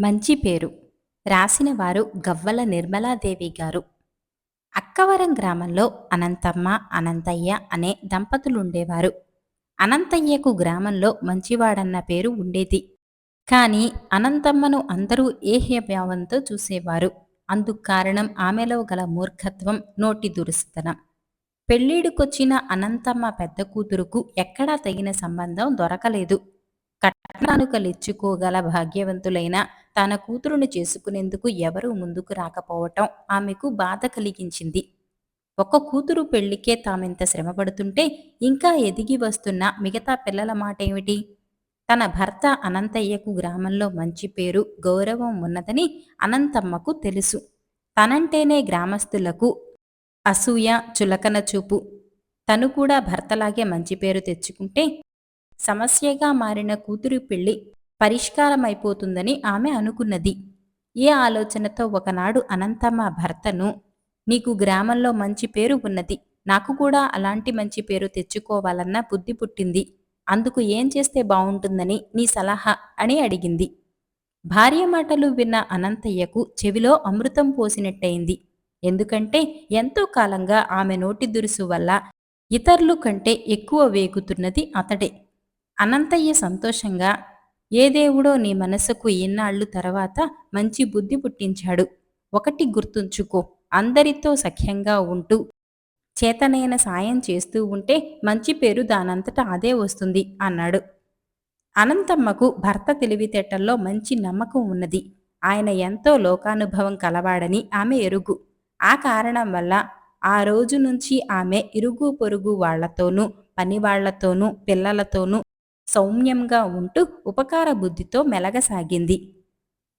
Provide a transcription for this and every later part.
మంచి పేరు. రాసిన వారు గవ్వల నిర్మలాదేవి గారు. అక్కవరం గ్రామంలో అనంతమ్మ అనంతయ్య అనే దంపతులుండేవారు. అనంతయ్యకు గ్రామంలో మంచివాడన్న పేరు ఉండేది. కానీ అనంతమ్మను అందరూ ఏహ్యభావంతో చూసేవారు. అందుకు కారణం ఆమెలో గల మూర్ఖత్వం నోటి దురుస్తనం. పెళ్ళిడుకొచ్చిన అనంతమ్మ పెద్ద కూతురుకు ఎక్కడా తగిన సంబంధం దొరకలేదు. కట్నానుకలిచ్చుకోగల భాగ్యవంతులైన తన కూతురును చేసుకునేందుకు ఎవరూ ముందుకు రాకపోవటం ఆమెకు బాధ కలిగించింది. ఒక కూతురు పెళ్ళికే తామెంత శ్రమపడుతుంటే ఇంకా ఎదిగి వస్తున్న మిగతా పిల్లల మాట ఏమిటి తన భర్త అనంతయ్యకు గ్రామంలో మంచి పేరు గౌరవం ఉన్నదని అనంతమ్మకు తెలుసు. తనంటేనే గ్రామస్తులకు అసూయ చులకన చూపు. తను కూడా భర్తలాగే మంచి పేరు తెచ్చుకుంటే సమస్యగా మారిన కూతురి పెళ్ళి పరిష్కారమైపోతుందని ఆమె అనుకున్నది. ఏ ఆలోచనతో ఒకనాడు అనంతమ్మ భర్తను నీకు గ్రామంలో మంచి పేరు ఉన్నది నాకు కూడా అలాంటి మంచి పేరు తెచ్చుకోవాలన్న బుద్ధి పుట్టింది. అందుకు ఏం చేస్తే బావుంటుందని నీ సలహా అని అడిగింది. భార్య మాటలు విన్న అనంతయ్యకు చెవిలో అమృతం పోసినట్టయింది. ఎందుకంటే ఎంతో కాలంగా ఆమె నోటి దురుసు వల్ల ఇతరులు కంటే ఎక్కువ వేగుతున్నది అతడే. అనంతయ్య సంతోషంగా ఏ దేవుడో నీ మనసుకు ఇన్నాళ్ళు తర్వాత మంచి బుద్ధి పుట్టించాడు. ఒకటి గుర్తుంచుకో అందరితో సఖ్యంగా ఉంటూ చేతనైన సాయం చేస్తూ ఉంటే మంచి పేరు దానంతట అదే వస్తుంది అన్నాడు. అనంతమ్మకు భర్త తెలివితేటల్లో మంచి నమ్మకం ఉన్నది. ఆయన ఎంతో లోకానుభవం కలవాడని ఆమె ఎరుగు. ఆ కారణం వల్ల ఆ రోజు నుంచి ఆమె ఇరుగు పొరుగు వాళ్ళతోనూ పనివాళ్ళతోనూ పిల్లలతోనూ సౌమ్యంగా ఉంటూ ఉపకార బుద్ధితో మెలగసాగింది.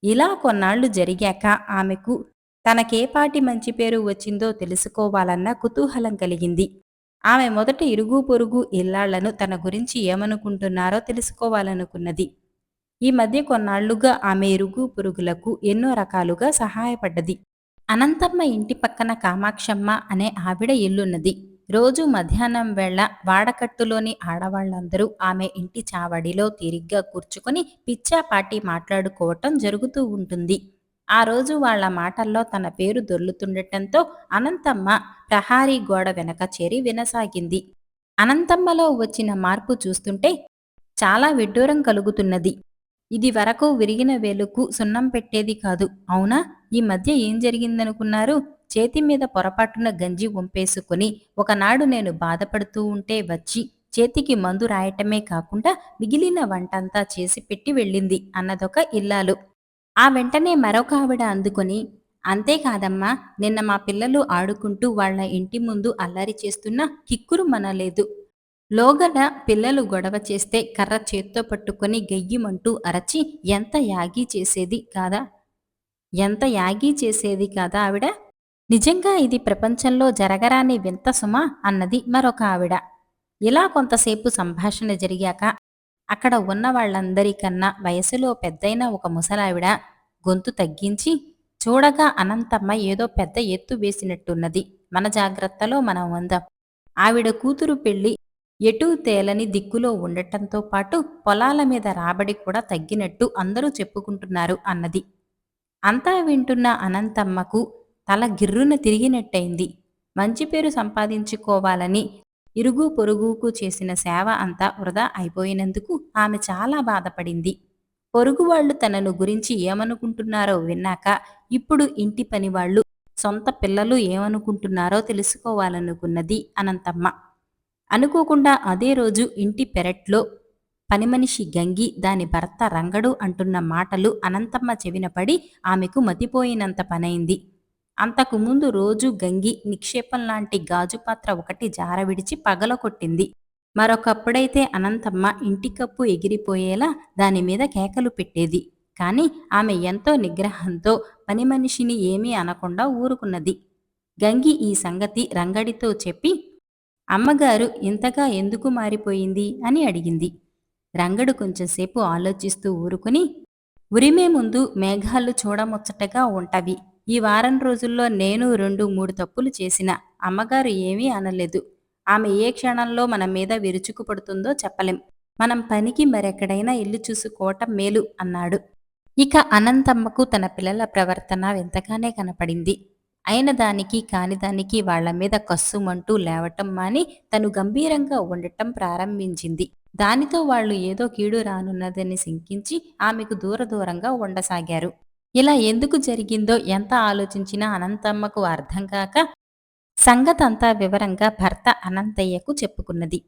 ఇలా కొన్నాళ్ళు జరిగాక ఆమెకు తనకేపాటి మంచి పేరు వచ్చిందో తెలుసుకోవాలన్న కుతూహలం కలిగింది. ఆమె మొదట ఇరుగు పొరుగు ఇల్లాళ్ళను తన గురించి ఏమనుకుంటున్నారో తెలుసుకోవాలనుకున్నది. ఈ మధ్య కొన్నాళ్ళుగా ఆమె ఇరుగు పొరుగులకు ఎన్నో రకాలుగా సహాయపడ్డది. అనంతమ్మ ఇంటి పక్కన కామాక్షమ్మ అనే ఆవిడ ఇల్లున్నది. రోజు మధ్యాహ్నం వేళ వాడకట్టులోని ఆడవాళ్ళందరూ ఆమె ఇంటి చావడిలో తీరిగ్గా కూర్చుకొని పిచ్చాపాటి మాట్లాడుకోవటం జరుగుతూ ఉంటుంది. ఆ రోజు వాళ్ళ మాటల్లో తన పేరు దొర్లుతుండటంతో అనంతమ్మ ప్రహారీ గోడ వెనక చేరి వినసాగింది. అనంతమ్మలో వచ్చిన మార్పు చూస్తుంటే చాలా విడ్డూరం కలుగుతున్నది. ఇది వరకు విరిగిన వేలుకు సున్నం పెట్టేది కాదు. అవునా? ఈ మధ్య ఏం జరిగిందనుకున్నారు? చేతి మీద పొరపాటున గంజి వంపేసుకుని ఒకనాడు నేను బాధపడుతూ ఉంటే వచ్చి చేతికి మందు రాయటమే కాకుండా మిగిలిన వంటంతా చేసి పెట్టి వెళ్ళింది అన్నదొక ఇల్లాలు. ఆ వెంటనే మరొక ఆవిడ అందుకొని అంతేకాదమ్మా నిన్న మా పిల్లలు ఆడుకుంటూ వాళ్ళ ఇంటి ముందు అల్లరి చేస్తున్నా కిక్కురు మనలేదు. లోగడ పిల్లలు గొడవ చేస్తే కర్ర చేత్తో పట్టుకొని గెయ్యిమంటూ అరచి ఎంత యాగి చేసేది కాదా? ఎంత యాగి చేసేది కాదా ఆవిడ? నిజంగా ఇది ప్రపంచంలో జరగరాని వింత సుమా అన్నది మరొక ఆవిడ. ఇలా కొంతసేపు సంభాషణ జరిగాక అక్కడ ఉన్న వాళ్ళందరికన్నా వయసులో పెద్దయిన ఒక ముసలావిడ గొంతు తగ్గించి చూడగా అనంతమ్మ ఏదో పెద్ద ఎత్తు వేసినట్టున్నది. మన జాగ్రత్తలో మనం ఉందాం. ఆవిడ కూతురు పెళ్ళి ఎటూ తేలని దిక్కులో ఉండటంతో పాటు పొలాల మీద రాబడి కూడా తగ్గినట్టు అందరూ చెప్పుకుంటున్నారు అన్నది. అంతా వింటున్న అనంతమ్మకు తల గిర్రున తిరిగినట్టయింది. మంచి పేరు సంపాదించుకోవాలని ఇరుగు పొరుగుకు చేసిన సేవ అంతా వృధా అయిపోయినందుకు ఆమె చాలా బాధపడింది. పొరుగువాళ్ళు తనను గురించి ఏమనుకుంటున్నారో విన్నాక ఇప్పుడు ఇంటి పనివాళ్ళు సొంత పిల్లలు ఏమనుకుంటున్నారో తెలుసుకోవాలనుకున్నది అనంతమ్మ. అనుకోకుండా అదే రోజు ఇంటి పెరట్లో పనిమనిషి గంగి దాని భర్త రంగడు అంటున్న మాటలు అనంతమ్మ చెవిన పడి ఆమెకు మతిపోయినంత పనైంది. అంతకు ముందు రోజు గంగి నిక్షేపం లాంటి గాజు పాత్ర ఒకటి జార విడిచి పగలకొట్టింది మరొకప్పుడైతే అనంతమ్మ ఇంటికప్పు ఎగిరిపోయేలా దానిమీద కేకలు పెట్టేది. కాని ఆమె ఎంతో నిగ్రహంతో పని మనిషిని ఏమీ అనకుండా ఊరుకున్నది. గంగి ఈ సంగతి రంగడితో చెప్పి అమ్మగారు ఇంతగా ఎందుకు మారిపోయింది అని అడిగింది. రంగడు కొంచెంసేపు ఆలోచిస్తూ ఊరుకుని ఉరిమే ముందు మేఘాలు చూడముచ్చటగా ఉంటవి. ఈ వారం రోజుల్లో నేను రెండు మూడు తప్పులు చేసిన. అమ్మగారు ఏమీ అనలేదు. ఆమె ఏ క్షణంలో మన మీద విరుచుకుపడుతుందో చెప్పలేం. మనం పనికి మరెక్కడైనా ఇల్లు చూసుకోవటం మేలు అన్నాడు. ఇక అనంతమ్మకు తన పిల్లల ప్రవర్తన ఎంతగానే కనపడింది. అయిన దానికి కాని దానికి వాళ్ళ మీద కస్సుమంటూ లేవటం మాని తను గంభీరంగా ఉండటం ప్రారంభించింది. దానితో వాళ్ళు ఏదో కీడు రానున్నదని శంకించి ఆమెకు దూర దూరంగా ఉండసాగారు. ఇలా ఎందుకు జరిగిందో ఎంత ఆలోచించినా అనంతమ్మకు అర్థం కాక సంగతంతా వివరంగా భర్త అనంతయ్యకు చెప్పుకున్నది.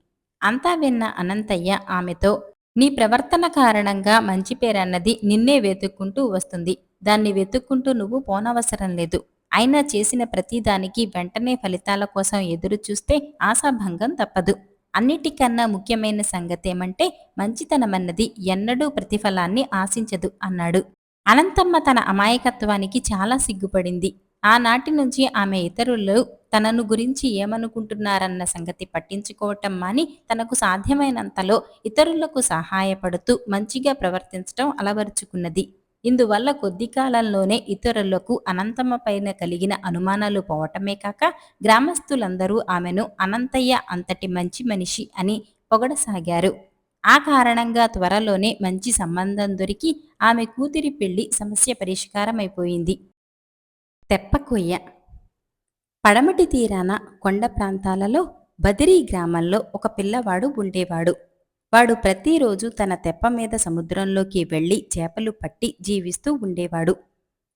అంతా విన్న అనంతయ్య ఆమెతో నీ ప్రవర్తన కారణంగా మంచి పేరన్నది నిన్నే వెతుక్కుంటూ వస్తుంది. దాన్ని వెతుక్కుంటూ నువ్వు పోనవసరం లేదు. అయినా చేసిన ప్రతిదానికి వెంటనే ఫలితాల కోసం ఎదురు చూస్తే ఆశాభంగం తప్పదు. అన్నిటికన్నా ముఖ్యమైన సంగతేమంటే మంచితనమన్నది ఎన్నడూ ప్రతిఫలాన్ని ఆశించదు అన్నాడు. అనంతమ్మ తన అమాయకత్వానికి చాలా సిగ్గుపడింది. ఆనాటి నుంచి ఆమె ఇతరులు తనను గురించి ఏమనుకుంటున్నారన్న సంగతి పట్టించుకోవటం మాని తనకు సాధ్యమైనంతలో ఇతరులకు సహాయపడుతూ మంచిగా ప్రవర్తించటం అలవరుచుకున్నది. ఇందువల్ల కొద్ది కాలంలోనే ఇతరులకు అనంతమ్మ పైన కలిగిన అనుమానాలు పోవటమే కాక గ్రామస్తులందరూ ఆమెను అనంతయ్య అంతటి మంచి మనిషి అని పొగడసాగారు. ఆ కారణంగా త్వరలోనే మంచి సంబంధం దొరికి ఆమె కూతురి పెళ్ళి సమస్య పరిష్కారమైపోయింది. తెప్పకొయ్య. పడమటి తీరాన కొండ ప్రాంతాలలో బదిరీ గ్రామంలో ఒక పిల్లవాడు ఉండేవాడు. వాడు ప్రతిరోజు తన తెప్ప మీద సముద్రంలోకి వెళ్ళి చేపలు పట్టి జీవిస్తూ ఉండేవాడు.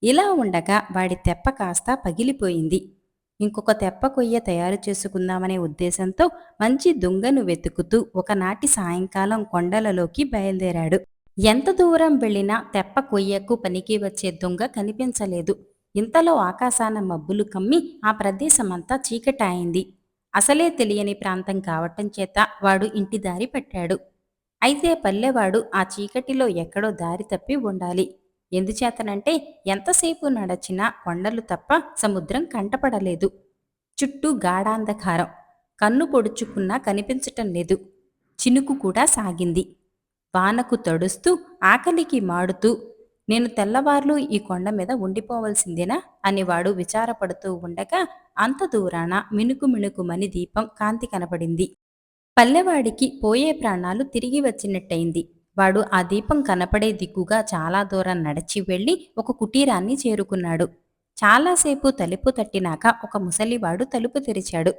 ఇలా ఉండగా వాడి తెప్ప కాస్త పగిలిపోయింది. ఇంకొక తెప్ప కొయ్య తయారు చేసుకుందామనే ఉద్దేశంతో మంచి దుంగను వెతుకుతూ ఒకనాటి సాయంకాలం కొండలలోకి బయలుదేరాడు. ఎంత దూరం వెళ్ళినా తెప్ప కొయ్యకు పనికి వచ్చే దొంగ కనిపించలేదు. ఇంతలో ఆకాశాన మబ్బులు కమ్మి ఆ ప్రదేశమంతా చీకటాయింది. అసలే తెలియని ప్రాంతం కావటం చేత వాడు ఇంటి దారి పట్టాడు. అయితే పల్లెవాడు ఆ చీకటిలో ఎక్కడో దారి తప్పి ఉండాలి. ఎందుచేతనంటే ఎంతసేపు నడచినా కొండలు తప్ప సముద్రం కంటపడలేదు. చుట్టూ గాఢాంధకారం. కన్ను పొడుచుకున్నా కనిపించటం లేదు. చినుకు కూడా సాగింది. వానకు తడుస్తూ ఆకలికి మాడుతూ నేను తెల్లవార్లు ఈ కొండ మీద ఉండిపోవలసిందేనా? అని వాడు విచారపడుతూ ఉండగా అంత దూరాన మిణుకు మినుకుమని దీపం కాంతి కనపడింది పల్లెవాడికి పోయే ప్రాణాలు తిరిగి వచ్చినట్టయింది. వాడు ఆ దీపం కనపడే దిక్కుగా చాలా దూరం నడిచి వెళ్ళి ఒక కుటీరాన్ని చేరుకున్నాడు. చాలాసేపు తలుపు తట్టినాక ఒక ముసలివాడు తలుపు తెరిచాడు.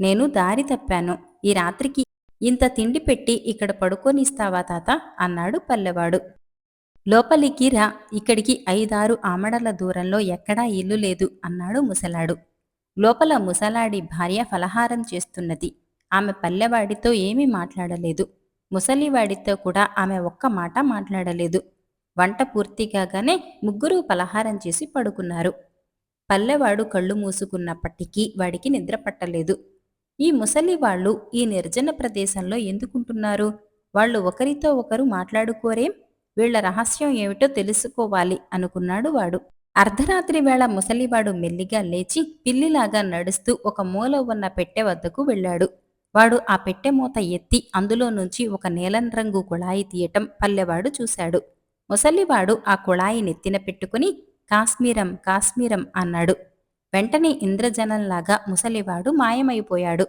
నేను దారి తప్పాను. ఈ రాత్రికి ఇంత తిండి పెట్టి ఇక్కడ పడుకోనిస్తావా తాత అన్నాడు పల్లెవాడు. లోపలికి రా. ఇక్కడికి ఐదారు ఆమడల దూరంలో ఎక్కడా ఇల్లు లేదు అన్నాడు ముసలాడు. లోపల ముసలాడి భార్య ఫలహారం చేస్తున్నది. ఆమె పల్లెవాడితో ఏమీ మాట్లాడలేదు. ముసలివాడితో కూడా ఆమె ఒక్క మాట మాట్లాడలేదు. వంట పూర్తి కాగానే ముగ్గురు పలహారం చేసి పడుకున్నారు. పల్లెవాడు కళ్ళు మూసుకున్నప్పటికీ వాడికి నిద్ర పట్టలేదు. ఈ ముసలి వాళ్ళు ఈ నిర్జన ప్రదేశంలో ఎందుకుంటున్నారు? వాళ్ళు ఒకరితో ఒకరు మాట్లాడుకోరేం? వీళ్ళ రహస్యం ఏమిటో తెలుసుకోవాలి అనుకున్నాడు వాడు. అర్ధరాత్రి వేళ ముసలివాడు మెల్లిగా లేచి పిల్లిలాగా నడుస్తూ ఒక మూల ఉన్న పెట్టె వద్దకు వెళ్ళాడు. వాడు ఆ పెట్టె మూత ఎత్తి అందులో నుంచి ఒక నీలం రంగు కుళాయి తీయటం పల్లెవాడు చూశాడు. ముసలివాడు ఆ కుళాయి నెత్తిన పెట్టుకుని కాశ్మీరం కాశ్మీరం అన్నాడు. వెంటనే ఇంద్రజనంలాగా ముసలివాడు మాయమైపోయాడు.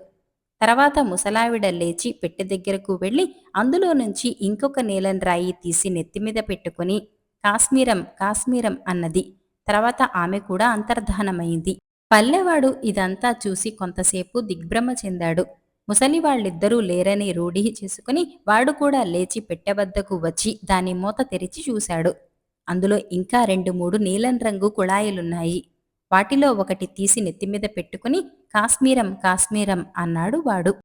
తర్వాత ముసలావిడ లేచి పెట్టె దగ్గరకు వెళ్ళి అందులో నుంచి ఇంకొక నీలం రాయి తీసి నెత్తిమీద పెట్టుకుని కాశ్మీరం కాశ్మీరం అన్నది. తర్వాత ఆమె కూడా అంతర్ధానమైంది. పల్లెవాడు ఇదంతా చూసి కొంతసేపు దిగ్భ్రమ చెందాడు. ముసలి వాళ్ళిద్దరూ లేరని రూఢి చేసుకుని వాడు కూడా లేచి పెట్టెబద్దకు వచ్చి దాని మూత తెరిచి చూశాడు. అందులో ఇంకా రెండు మూడు నీలం రంగు కుళాయిలున్నాయి. వాటిలో ఒకటి తీసి నెత్తిమీద పెట్టుకుని కాశ్మీరం కాశ్మీరం అన్నాడు వాడు.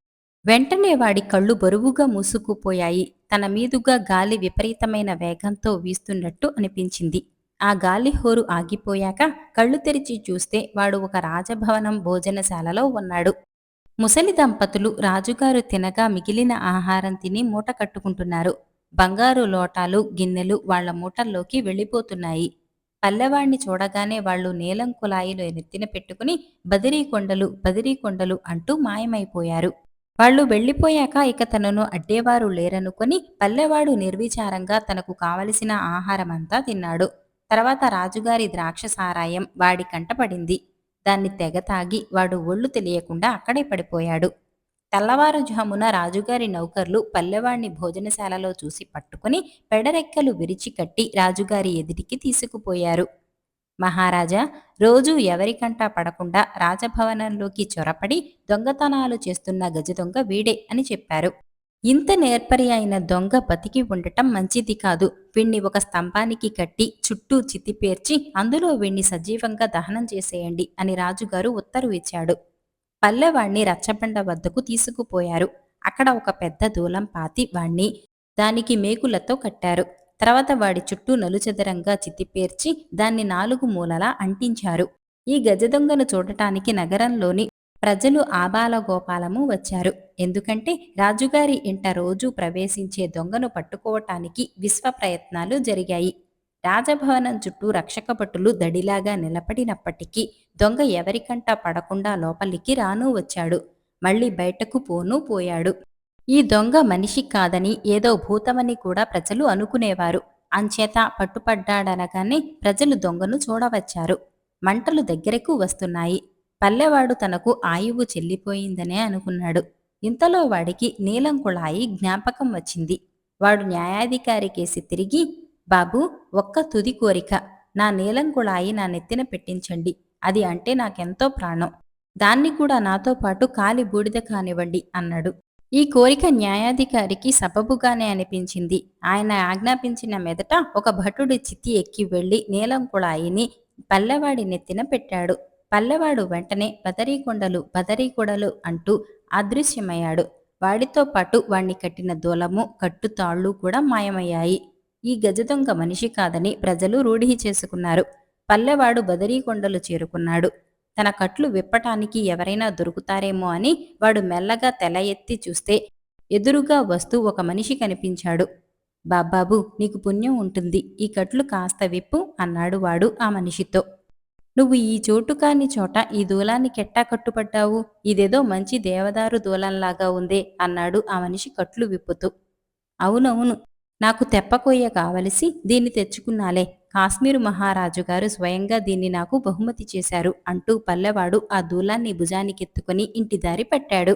వెంటనే వాడి కళ్ళు బరువుగా మూసుకుపోయాయి. తన మీదుగా గాలి విపరీతమైన వేగంతో వీస్తున్నట్టు అనిపించింది. ఆ గాలి హోరు ఆగిపోయాక కళ్ళు తెరిచి చూస్తే వాడు ఒక రాజభవనం భోజనశాలలో ఉన్నాడు. ముసలి దంపతులు రాజుగారు తినగా మిగిలిన ఆహారం తిని మూట కట్టుకుంటున్నారు. బంగారు లోటాలు గిన్నెలు వాళ్ళ మూటల్లోకి వెళ్ళిపోతున్నాయి. పల్లెవాణ్ణి చూడగానే వాళ్ళు నీలం కులాయిలు నెత్తిన పెట్టుకుని బదిరీ కొండలు అంటూ మాయమైపోయారు. వాళ్ళు వెళ్ళిపోయాక ఇక తనను అడ్డేవారు లేరనుకొని పల్లెవాడు నిర్విచారంగా తనకు కావలసిన ఆహారమంతా తిన్నాడు. తర్వాత రాజుగారి ద్రాక్ష సారాయం వాడి కంటపడింది. దాన్ని తెగ తాగి వాడు ఒళ్ళు తెలియకుండా అక్కడే పడిపోయాడు. తెల్లవారుజామున రాజుగారి నౌకర్లు పల్లెవాణ్ణి భోజనశాలలో చూసి పట్టుకుని పెడరెక్కలు విరిచి కట్టి రాజుగారి ఎదుటికి తీసుకుపోయారు. మహారాజా రోజూ ఎవరికంటా పడకుండా రాజభవనంలోకి చొరపడి దొంగతనాలు చేస్తున్న గజదొంగ వీడే అని చెప్పారు. ఇంత నేర్పరి అయిన దొంగ బతికి ఉండటం మంచిది కాదు. వీణ్ణి ఒక స్తంభానికి కట్టి చుట్టూ చితిపేర్చి అందులో వీణ్ణి సజీవంగా దహనం చేసేయండి అని రాజుగారు ఉత్తర్వు ఇచ్చాడు. పల్లెవాణ్ణి రచ్చబండ వద్దకు తీసుకుపోయారు. అక్కడ ఒక పెద్ద దూలం పాతి వాణ్ణి దానికి మేకులతో కట్టారు. తర్వాత వాడి చుట్టూ నలుచదరంగా చితిపేర్చి దాన్ని నాలుగు మూలలా అంటించారు. ఈ గజదొంగను చూడటానికి నగరంలోని ప్రజలు ఆబాలగోపాలము వచ్చారు. ఎందుకంటే రాజుగారి ఇంట రోజు ప్రవేశించే దొంగను పట్టుకోవటానికి విశ్వ ప్రయత్నాలు జరిగాయి. రాజభవనం చుట్టూ రక్షక భటులు దడిలాగా నిలబడినప్పటికీ దొంగ ఎవరికంటా పడకుండా లోపలికి రానూ వచ్చాడు. మళ్ళీ బయటకు పోనూ పోయాడు. ఈ దొంగ మనిషి కాదని ఏదో భూతమని కూడా ప్రజలు అనుకునేవారు. అంచేత పట్టుపడ్డాడనగానే ప్రజలు దొంగను చూడవచ్చారు. మంటలు దగ్గరకు వస్తున్నాయి. పల్లెవాడు తనకు ఆయువు చెల్లిపోయిందనే అనుకున్నాడు. ఇంతలో వాడికి నీలం కుళాయి జ్ఞాపకం వచ్చింది. వాడు న్యాయాధికారి కేసి తిరిగి బాబు ఒక్క తుది కోరిక. నా నీలం కుళాయి నా నెత్తిన పెట్టించండి. అది అంటే నాకెంతో ప్రాణం. దాన్ని కూడా నాతో పాటు కాలి బూడిద కానివ్వండి అన్నాడు. ఈ కోరిక న్యాయాధికారికి సబబుగానే అనిపించింది. ఆయన ఆజ్ఞాపించిన మెదట ఒక భటుడి చితి ఎక్కి వెళ్ళి నీలం కుళాయిని పల్లెవాడి నెత్తిన పెట్టాడు. పల్లెవాడు వెంటనే బదరీకొండలు బదరీకొడలు అంటూ అదృశ్యమయ్యాడు. వాడితో పాటు వాణ్ణి కట్టిన దూలము కట్టుతాళ్ళు కూడా మాయమయ్యాయి. ఈ గజదొంగ మనిషి కాదని ప్రజలు రూఢి చేసుకున్నారు. పల్లెవాడు బదరీకొండలు చేరుకున్నాడు. తన కట్లు విప్పటానికి ఎవరైనా దొరుకుతారేమో అని వాడు మెల్లగా తెల ఎత్తి చూస్తే ఎదురుగా వస్తూ ఒక మనిషి కనిపించాడు. బాబాబు నీకు పుణ్యం ఉంటుంది. ఈ కట్లు కాస్త విప్పు అన్నాడు వాడు ఆ మనిషితో. నువ్వు ఈ చోటు కాని చోట ఈ దూలాన్ని కెట్టా కట్టుపడ్డావు ఇదేదో మంచి దేవదారు దూలంలాగా ఉందే అన్నాడు ఆ మనిషి కట్లు విప్పుతూ. అవునవును నాకు తెప్పకొయ్య కావలసి దీన్ని తెచ్చుకున్నాలే. కాశ్మీరు మహారాజు గారు స్వయంగా దీన్ని నాకు బహుమతి చేశారు అంటూ పల్లెవాడు ఆ దూలాన్ని భుజానికెత్తుకుని ఇంటి దారి పట్టాడు.